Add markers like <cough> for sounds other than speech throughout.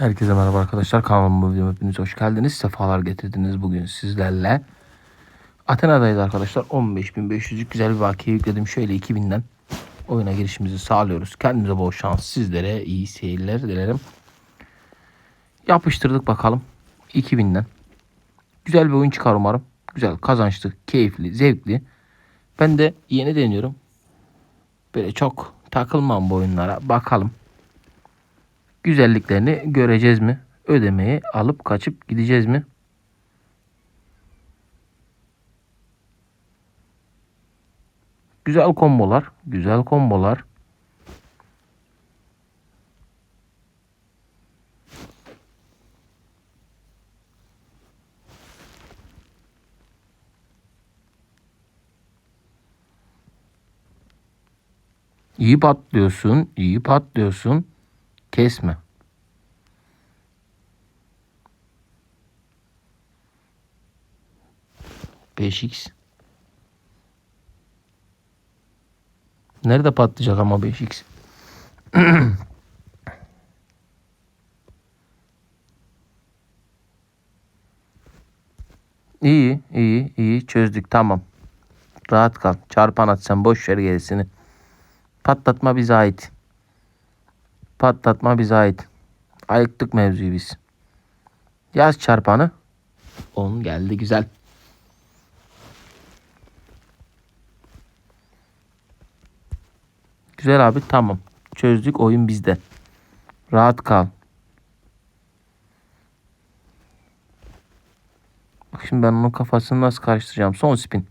Herkese merhaba arkadaşlar. Kanalıma videoma hepiniz hoş geldiniz. Sefalar getirdiniz bugün sizlerle. Athena'dayız arkadaşlar. 15.500'lük güzel bir bakiye yükledim. Şöyle 2000'den oyuna girişimizi sağlıyoruz. Kendimize bol şans. Sizlere iyi seyirler dilerim. Yapıştırdık bakalım. 2000'den. Güzel bir oyun çıkar umarım. Güzel, kazançlı, keyifli, zevkli. Ben de yeni deniyorum. Böyle çok takılmam bu oyunlara. Bakalım güzelliklerini göreceğiz mi? Ödemeyi alıp kaçıp gideceğiz mi? Güzel kombolar, güzel kombolar. İyi patlıyorsun, iyi patlıyorsun. Kesme. Beş Nerede patlayacak ama 5x? <clears throat> İyi, iyi, iyi çözdük tamam. Rahat kal. Çarpan at sen boş ver gerisini. Patlatma bize ait. Patlatma bize ait. Ayıktık mevzuyu biz. Yaz çarpanı. 10 geldi güzel. Güzel abi tamam. Çözdük oyun bizde. Rahat kal. Bak şimdi ben onun kafasını nasıl karıştıracağım. Son spin.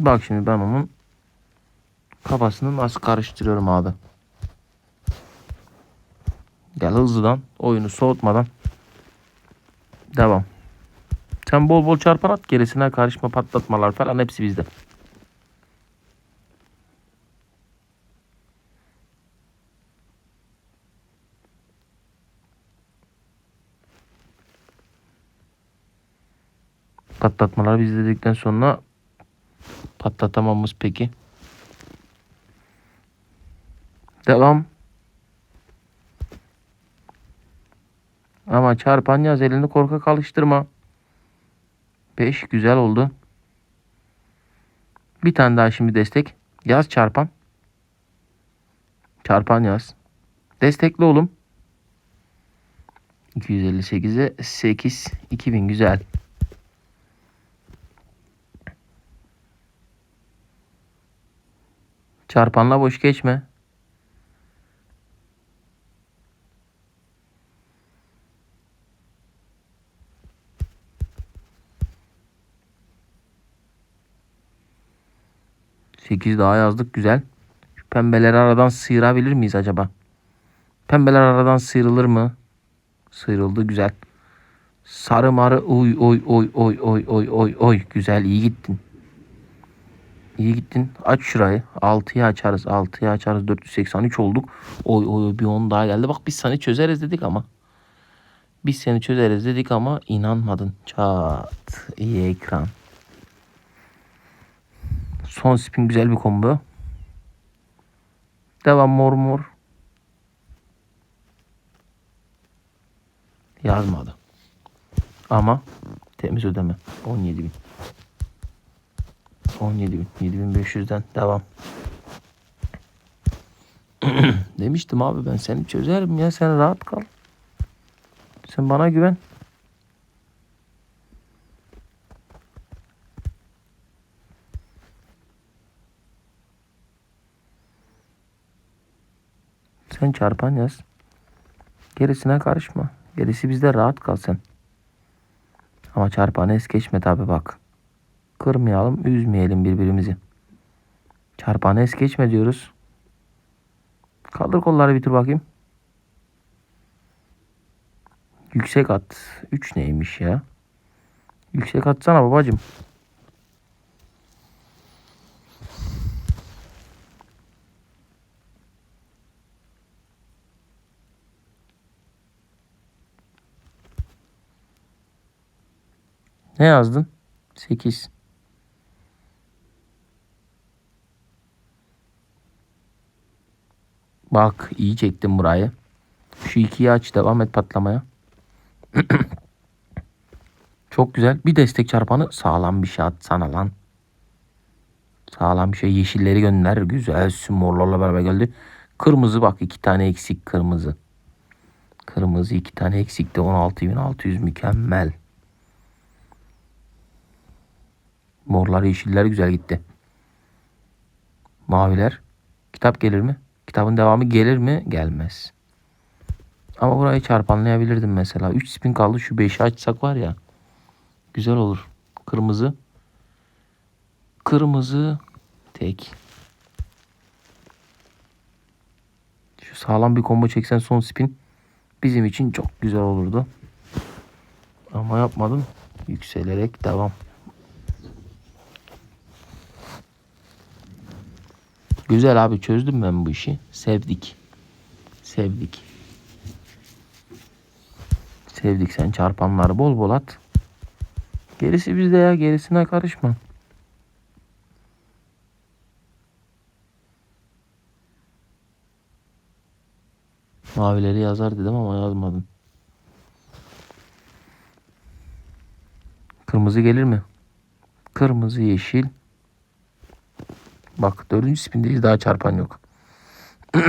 Bak şimdi ben onun kafasını nasıl karıştırıyorum abi. Gel hızlıdan oyunu soğutmadan devam. Sen bol bol çarpan at gerisine karışma patlatmalar falan hepsi bizde. Patlatmalar biz dedikten sonra patlatamamız peki. Devam. Ama çarpan yaz elini korkak alıştırma. 5 güzel oldu. Bir tane daha şimdi destek. Yaz çarpan. Çarpan yaz. Destekli oğlum. 258'e 8 2000 güzel. Çarpanla boş geçme. Sekiz daha yazdık güzel. Şu pembeleri aradan sıyırabilir miyiz acaba? Pembeler aradan sıyrılır mı? Sıyrıldı güzel. Sarı marı oy oy oy oy oy oy oy oy güzel iyi gittin. İyi gittin. Aç şurayı. 6'yı açarız. 6'yı açarız. 483 olduk. Oy oy bir 10 daha geldi. Bak biz seni çözeriz dedik ama. Biz seni çözeriz dedik ama inanmadın. Çat. İyi ekran. Son spin güzel bir combo. Devam mor mor. Yazmadı. Ama temiz ödeme. 17 bin. 17 bin. 7500'den devam. <clears throat> Demiştim abi ben seni çözerim ya sen rahat kal. Sen bana güven. Sen çarpan yaz. Gerisine karışma. Gerisi bizde rahat kal sen. Ama çarpanı es geçme tabi bak. Kırmayalım, üzmeyelim birbirimizi. Çarpanı es geçme diyoruz. Kaldır kolları bitir bakayım. Yüksek at. 3 neymiş ya? Yüksek atsana babacım. Ne yazdın? 8. Bak iyi çektim burayı. Şu ikiyi aç devam et patlamaya. <clears throat> Çok güzel. Bir destek çarpanı sağlam bir şey at sana lan. Sağlam bir şey. Yeşilleri gönder. Güzel. Morlarla beraber geldi. Kırmızı bak iki tane eksik kırmızı. Kırmızı iki tane eksikti. 16.600 mükemmel. Morlar yeşiller güzel gitti. Maviler. Kitap gelir mi? Kitabın devamı gelir mi? Gelmez. Ama burayı çarpanlayabilirdim mesela. 3 spin kaldı. Şu 5'i açsak var ya. Güzel olur. Kırmızı. Kırmızı. Tek. Şu sağlam bir combo çeksen son spin. Bizim için çok güzel olurdu. Ama yapmadım. Yükselerek devam. Güzel abi çözdüm ben bu işi. Sevdik. Sevdik. Sevdik sen çarpanları bol bol at. Gerisi bizde ya gerisine karışma. Mavileri yazar dedim ama yazmadım. Kırmızı gelir mi? Kırmızı yeşil. Bak dördüncü spindeyiz daha çarpan yok. <clears throat>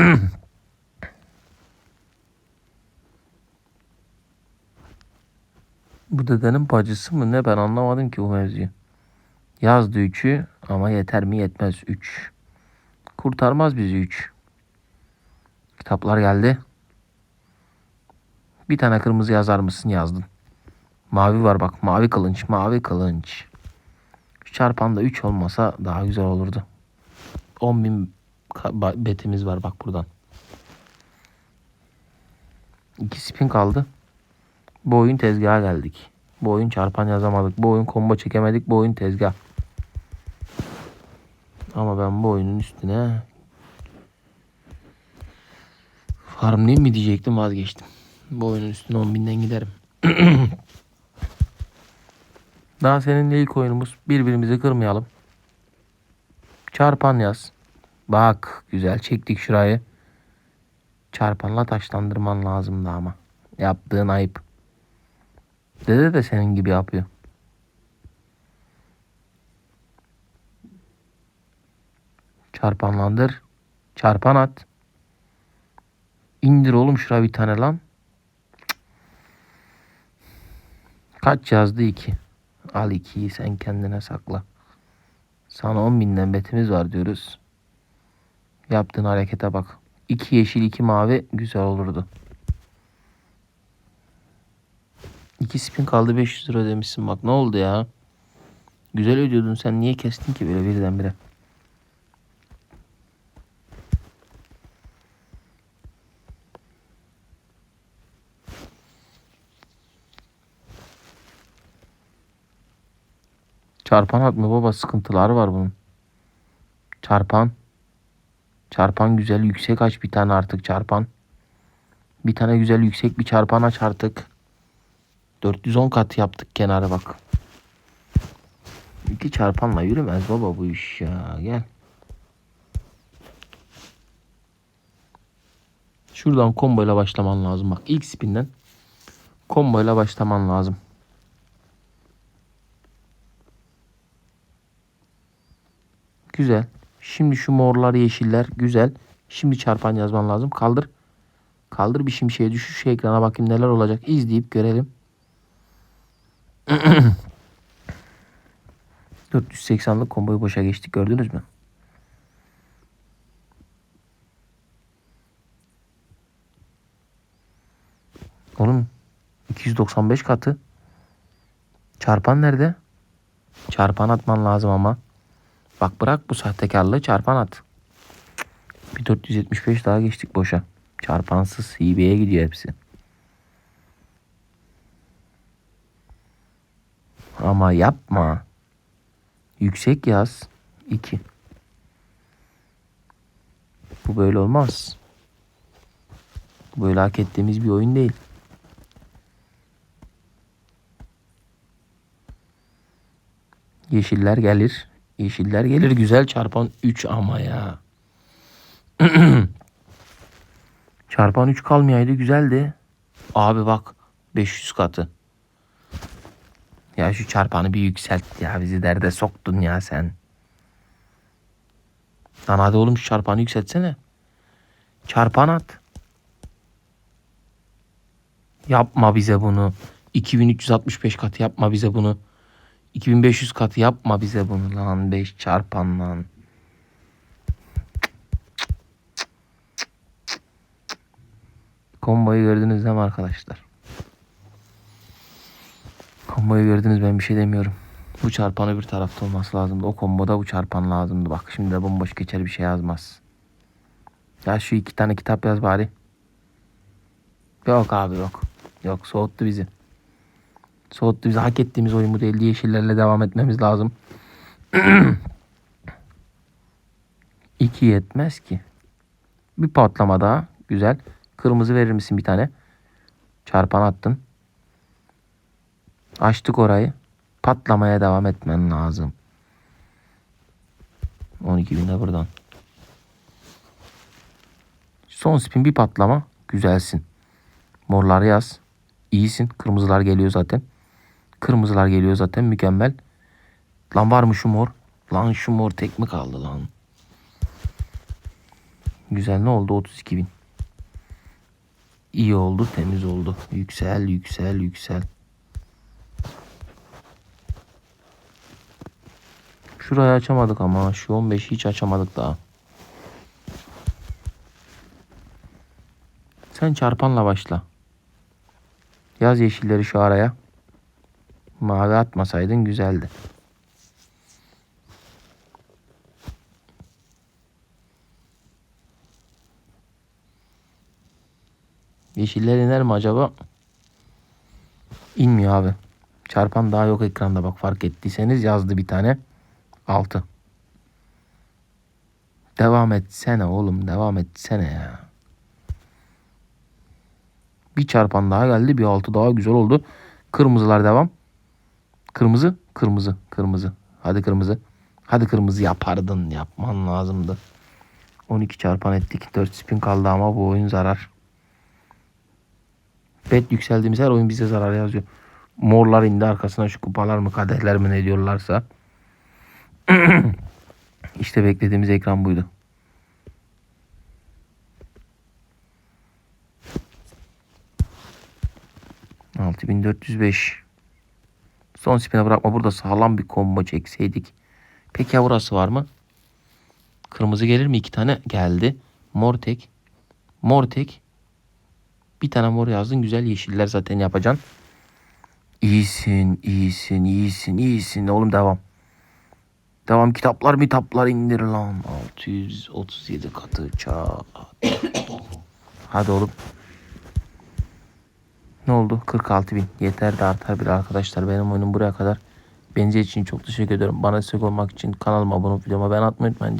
bu dedenin bacısı mı ne ben anlamadım ki bu mevzuyu. Yazdı 3'ü ama yeter mi yetmez 3. Kurtarmaz bizi 3. Kitaplar geldi. Bir tane kırmızı yazar mısın yazdın. Mavi var bak mavi kılınç mavi kılınç. Şu çarpanda 3 olmasa daha güzel olurdu. 10 bin betimiz var bak buradan. 2 spin kaldı. Bu oyun tezgaha geldik. Bu oyun çarpan yazamadık. Bu oyun combo çekemedik. Bu oyun tezgah. Ama ben bu oyunun üstüne farmlayayım mı diyecektim vazgeçtim. Bu oyunun üstüne 10 binden giderim. <clears throat> Daha seninle ilk oyunumuz. Birbirimizi kırmayalım. Çarpan yaz. Bak güzel çektik şurayı. Çarpanla taşlandırman lazımdı ama. Yaptığın ayıp. Dede de senin gibi yapıyor. Çarpanlandır. Çarpan at. İndir oğlum şuraya bir tane lan. Kaç yazdı iki? Al ikiyi sen kendine sakla. Sana 10 binden betimiz var diyoruz. Yaptığın harekete bak. İki yeşil iki mavi güzel olurdu. İki spin kaldı 500 lira demişsin bak ne oldu ya? Güzel ödüyordun sen niye kestin ki böyle birdenbire? Çarpan atma baba sıkıntıları var bunun. Çarpan. Çarpan güzel yüksek aç bir tane artık çarpan. Bir tane güzel yüksek bir çarpan aç artık. 410 kat yaptık kenara bak. İki çarpanla yürümez baba bu iş ya. Gel. Şuradan komboyla başlaman lazım bak. ilk spinden komboyla başlaman lazım. Güzel. Şimdi şu morlar yeşiller güzel. Şimdi çarpan yazman lazım. Kaldır. Kaldır bir şimşeye düşür şu ekrana bakayım neler olacak. İzleyip görelim. <clears throat> 480'lık komboyu boşa geçtik gördünüz mü? Oğlum 295 katı. Çarpan nerede? Çarpan atman lazım ama. Bak bırak bu sahtekarlığı çarpan at. Bir 475 daha geçtik boşa. Çarpansız hibeye gidiyor hepsi. Ama yapma. Yüksek yaz. 2. Bu böyle olmaz. Bu böyle hak ettiğimiz bir oyun değil. Yeşiller gelir. Yeşiller gelir güzel çarpan 3 ama ya. <clears throat> Çarpan 3 kalmayaydı güzeldi. Abi bak 500 katı. Ya şu çarpanı bir yükselt ya bizi derde soktun ya sen. Lan hadi oğlum şu çarpanı yükseltsene. Çarpan at. Yapma bize bunu. 2365 katı yapma bize bunu. 2500 katı yapma bize bunu lan 5 çarpan lan. Komboyu gördünüz değil mi arkadaşlar? Komboyu gördünüz ben bir şey demiyorum. Bu çarpan öbür tarafta olması lazımdı. O komboda bu çarpan lazımdı. Bak şimdi de bomboş geçer bir şey yazmaz. Ya şu iki tane kitap yaz bari. Yok abi yok. Yok soğuttu bizi. Soğuttu bizi. Hak ettiğimiz oyun bu değildi. Yeşillerle devam etmemiz lazım. <clears throat> İki yetmez ki. Bir patlama daha. Güzel. Kırmızı verir misin bir tane? Çarpan attın. Açtık orayı. Patlamaya devam etmen lazım. 12 bin de buradan. Son spin bir patlama. Güzelsin. Morlar yaz. İyisin. Kırmızılar geliyor zaten. Kırmızılar geliyor zaten. Mükemmel. Lan var mı şu mor? Lan şu mor tek mi kaldı lan? Güzel ne oldu? 32 bin. İyi oldu. Temiz oldu. Yüksel yüksel yüksel. Şurayı açamadık ama şu 15'i hiç açamadık daha. Sen çarpanla başla. Yaz yeşilleri şu araya. Mavi atmasaydın güzeldi. Yeşiller iner mi acaba? İnmiyor abi. Çarpan daha yok ekranda bak fark ettiyseniz yazdı bir tane. 6. Devam etsene oğlum devam etsene ya. Bir çarpan daha geldi bir altı daha güzel oldu. Kırmızılar devam. Kırmızı kırmızı kırmızı. Hadi kırmızı. Hadi kırmızı yapardın yapman lazımdı. 12 çarpan ettik. 4 spin kaldı ama bu oyun zarar. Bet yükseldiğimiz her oyun bize zarar yazıyor. Morlar indi arkasına şu kupalar mı kadehler mi ne diyorlarsa. <clears throat> işte beklediğimiz ekran buydu. Altı bin dört yüz beş. Son spine bırakma burada sağlam bir combo çekseydik. Peki ya burası var mı? Kırmızı gelir mi? İki tane geldi. Mor tek. Mor tek. Bir tane mor yazdın. Güzel yeşiller zaten yapacaksın. İyisin, iyisin, iyisin, iyisin. Oğlum devam. Devam kitaplar mitaplar indir lan. 637 katı çat. <coughs> Hadi oğlum. Ne oldu? 46 bin. Yeter de artar bir arkadaşlar. Benim oyunum buraya kadar. Bence için çok teşekkür ederim. Bana destek olmak için kanalıma abone olup videoma ben atmayı unutmayın.